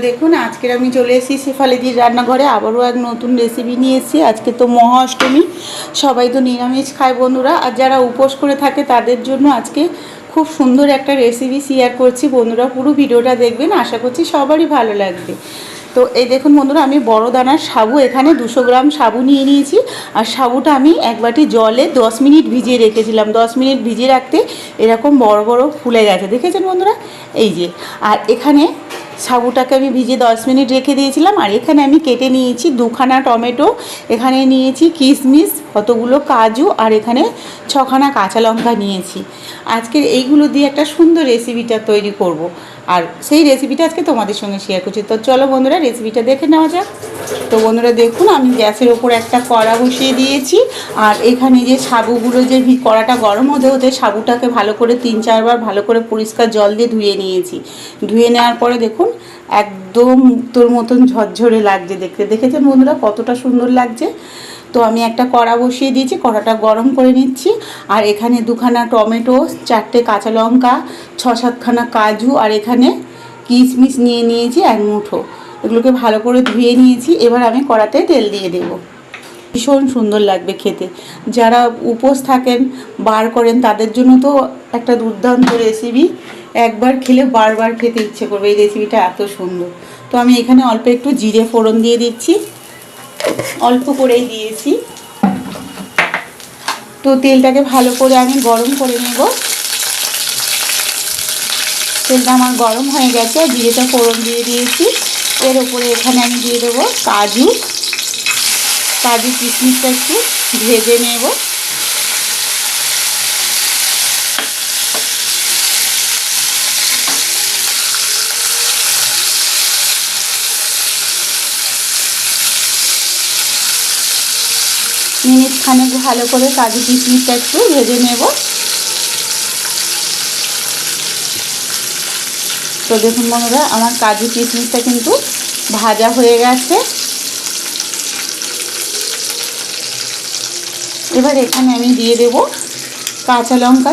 দেখুন, আজকের আমি চলে এসেছি শেফালিদির রান্নাঘরে। আবারও এক নতুন রেসিপি নিয়ে এসেছি। আজকে তো মহা অষ্টমী সবাই তো নিরামিষ খায় বন্ধুরা। আর যারা উপোস করে থাকে, তাদের জন্য আজকে খুব সুন্দর একটা রেসিপি শেয়ার করছি। বন্ধুরা, পুরো ভিডিওটা দেখবেন। আশা করছি সবারই ভালো লাগবে। তো এই দেখুন বন্ধুরা, আমি বড় দানার সাবু এখানে দুশো গ্রাম সাবু নিয়ে নিয়েছি। আর সাবুটা আমি এক বাটি জলে দশ মিনিট ভিজিয়ে রেখেছিলাম। দশ মিনিট ভিজিয়ে রাখতে এরকম বড় বড় ফুলে গেছে। দেখেছেন বন্ধুরা? এই যে। আর এখানে সাবুটাকে আমি ভিজিয়ে দশ মিনিট রেখে দিয়েছিলাম, আর এখানে আমি কেটে নিয়েছি দুখানা টমেটো, এখানে নিয়েছি কিশমিশ, কতগুলো কাজু, আর এখানে ছখানা কাঁচা লঙ্কা নিয়েছি আজকের এইগুলো দিয়ে একটা সুন্দর রেসিপিটা তৈরি করব। আর সেই রেসিপিটা আজকে তোমাদের সঙ্গে শেয়ার করছি। তো চলো বন্ধুরা রেসিপিটা দেখে নেওয়া যাক। তো বন্ধুরা, দেখুন, আমি গ্যাসের ওপর একটা কড়া বসিয়ে দিয়েছি। আর এখানে যে সাবুগুলো, যে কড়াটা গরম হতে হতে সাবুটাকে ভালো করে তিন চারবার ভালো করে পরিষ্কার জল দিয়ে ধুয়ে নিয়েছি। ধুয়ে নেওয়ার পরে দেখুন একদম মুক্তোর মতন ঝরঝরে লাগছে দেখতে। দেখেছেন বন্ধুরা কতটা সুন্দর লাগছে? তো আমি একটা কড়া বসিয়ে দিয়েছি, কড়াটা গরম করে নিচ্ছি। আর এখানে দুখানা টমেটো, চারটে কাঁচা লঙ্কা ছ সাতখানা কাজু, আর এখানে কিশমিশ নিয়ে নিয়েছি এক মুঠো। এগুলোকে ভালো করে ধুয়ে নিয়েছি। এবার আমি কড়াতে তেল দিয়ে দেবো। ভীষণ সুন্দর লাগবে খেতে। যারা উপোস থাকেন, বার করেন, তাদের জন্য তো একটা দুর্দান্ত রেসিপি একবার খেলে বারবার খেতে ইচ্ছে করবে। এই রেসিপিটা এত সুন্দর। তো আমি এখানে অল্প একটু জিরে ফোড়ন দিয়ে দিচ্ছি। অল্প করেই দিয়েছি। তো তেলটাকে ভালো করে আমি গরম করে নেব। তেলটা আমার গরম হয়ে গেছে। জিরেটা ফোড়ন দিয়ে দিয়েছি। এর উপরে এখানে আমি দিয়ে দেবো কাজু। কাজু কিশমিশটা একটু ভেজে নেব। মিনিট খানেক ভালো করে কাজু কিশমিশটা একটু ভেজে নেব। তো দেখুন বন্ধুরা, আমার কাজু কিশমিশটা কিন্তু ভাজা হয়ে গেছে। এবার এখানে আমি দিয়ে দেব কাঁচা লঙ্কা।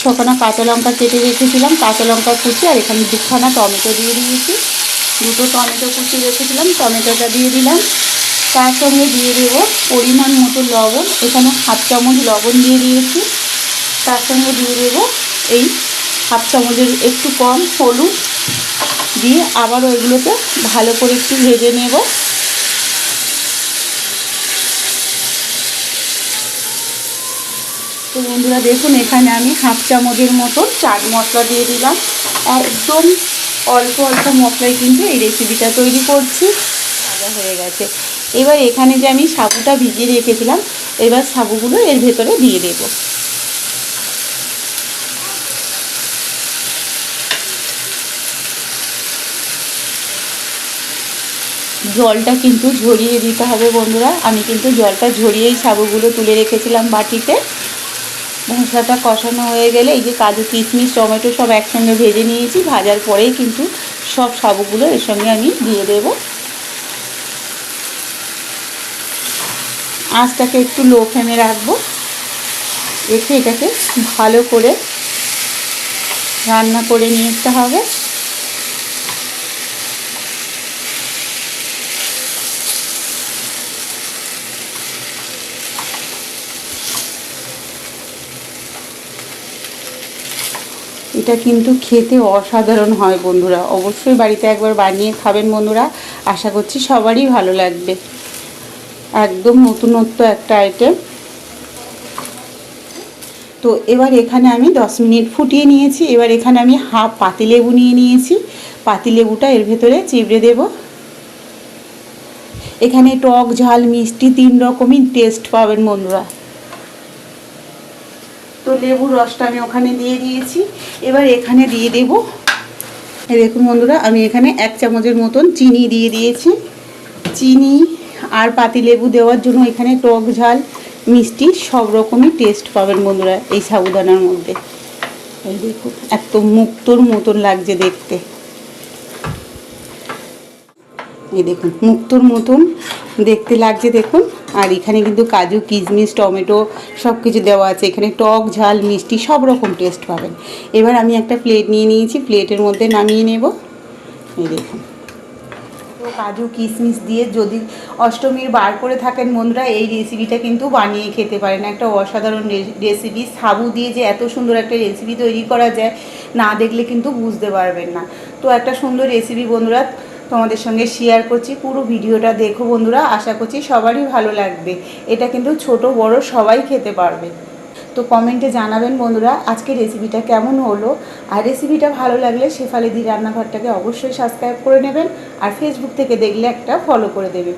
ছখানা কাঁচা লঙ্কা কেটে রেখেছিলাম, কাঁচা লঙ্কা কুচি, আর এখানে দুখানা টমেটো দিয়ে দিয়েছি। দুটো টমেটো কুচি রেখেছিলাম, টমেটোটা দিয়ে দিলাম। তার সঙ্গে দিয়ে দেব পরিমাণ মতো লবণ। এখানে হাফ চামচ লবণ দিয়ে দিয়েছি। তার সঙ্গে দিয়ে দেব এই হাফ চামচের একটু কম হলুদ। দিয়ে আবার ওইগুলোকে ভালো করে একটু ভেজে নেব। তো বন্ধুরা, দেখুন, এখানে আমি হাফ চামচের মতো চাট মশলা দিয়ে দিলাম। একদম অল্প অল্প মশলায় কিন্তু এই রেসিপিটা তৈরি করছি। হয়ে গেছে। এবার এখানে যে আমি সাবুটা ভিজিয়ে রেখেছিলাম, এবার সাবুগুলো এর ভেতরে দিয়ে দেবো। জলটা কিন্তু ঝরিয়ে দিতে হবে বন্ধুরা। আমি কিন্তু জলটা ঝরিয়েই সাবুগুলো তুলে রেখেছিলাম বাটিতে। মশলাটা কষানো হয়ে গেলে এই যে কাজু, কিশমিশ, টমেটো সব একসঙ্গে ভেজে নিয়েছি। ভাজার পরেই কিন্তু সব সাবুগুলো এর সঙ্গে আমি দিয়ে দেব। আঁচটাকে একটু লো ফ্লেমে রাখব। রেখে এটাকে ভালো করে রান্না করে আসতে হবে। এটা কিন্তু খেতে অসাধারণ হয় বন্ধুরা। অবশ্যই বাড়িতে একবার বানিয়ে খাবেন বন্ধুরা। আশা করছি সবারই ভালো লাগবে। একদম নতুনত্ব একটা আইটেম তো এবার এখানে আমি দশ মিনিট ফুটিয়ে নিয়েছি। এবার এখানে আমি হাফ পাতিলেবু নিয়ে নিয়েছি। পাতিলেবুটা এর ভেতরে চিবড়ে দেব। এখানে টক, ঝাল, মিষ্টি তিন রকমই টেস্ট পাবেন বন্ধুরা। তো লেবুর রসটা আমি ওখানে দিয়ে দিয়েছি। এবার এখানে দিয়ে দেব। দেখুন বন্ধুরা, আমি এখানে এক চামচের মতন চিনি দিয়ে দিয়েছি। চিনি আর পাতি লেবু দেওয়ার জন্য এখানে টক ঝাল, মিষ্টি, সব রকমই টেস্ট পাবেন বন্ধুরা এই সাবুদানার মধ্যে। এই দেখুন, এত মুক্তোর মতন লাগছে দেখতে। এই দেখুন, মুক্তোর মতন দেখতে লাগছে দেখুন। আর এখানে কিন্তু কাজু, কিশমিশ, টমেটো সব কিছু দেওয়া আছে। এখানে টক ঝাল, মিষ্টি, সব রকম টেস্ট পাবেন। এবার আমি একটা প্লেট নিয়ে নিয়েছি প্লেটের মধ্যে নামিয়ে নেব। এই দেখুন। কাজু কিশমিশ দিয়ে যদি অষ্টমীর বার করে থাকেন বন্ধুরা, এই রেসিপিটা কিন্তু বানিয়ে খেতে পারেন। একটা অসাধারণ রেসিপি সাবু দিয়ে যে এত সুন্দর একটা রেসিপি তৈরি করা যায়, না দেখলে কিন্তু বুঝতে পারবেন না। তো একটা সুন্দর রেসিপি বন্ধুরা, তোমাদের সঙ্গে শেয়ার করছি, পুরো ভিডিওটা দেখো বন্ধুরা। আশা করছি সবারই ভালো লাগবে। এটা কিন্তু ছোট, বড় সবাই খেতে পারবে। তো কমেন্টে জানাবেন বন্ধুরা আজকে রেসিপিটা কেমন হলো? আর রেসিপিটা ভালো লাগলে শেফালিদি রান্নাঘরটাকে অবশ্যই সাবস্ক্রাইব করে নেবেন আর ফেসবুক থেকে দেখলে একটা ফলো করে দেবেন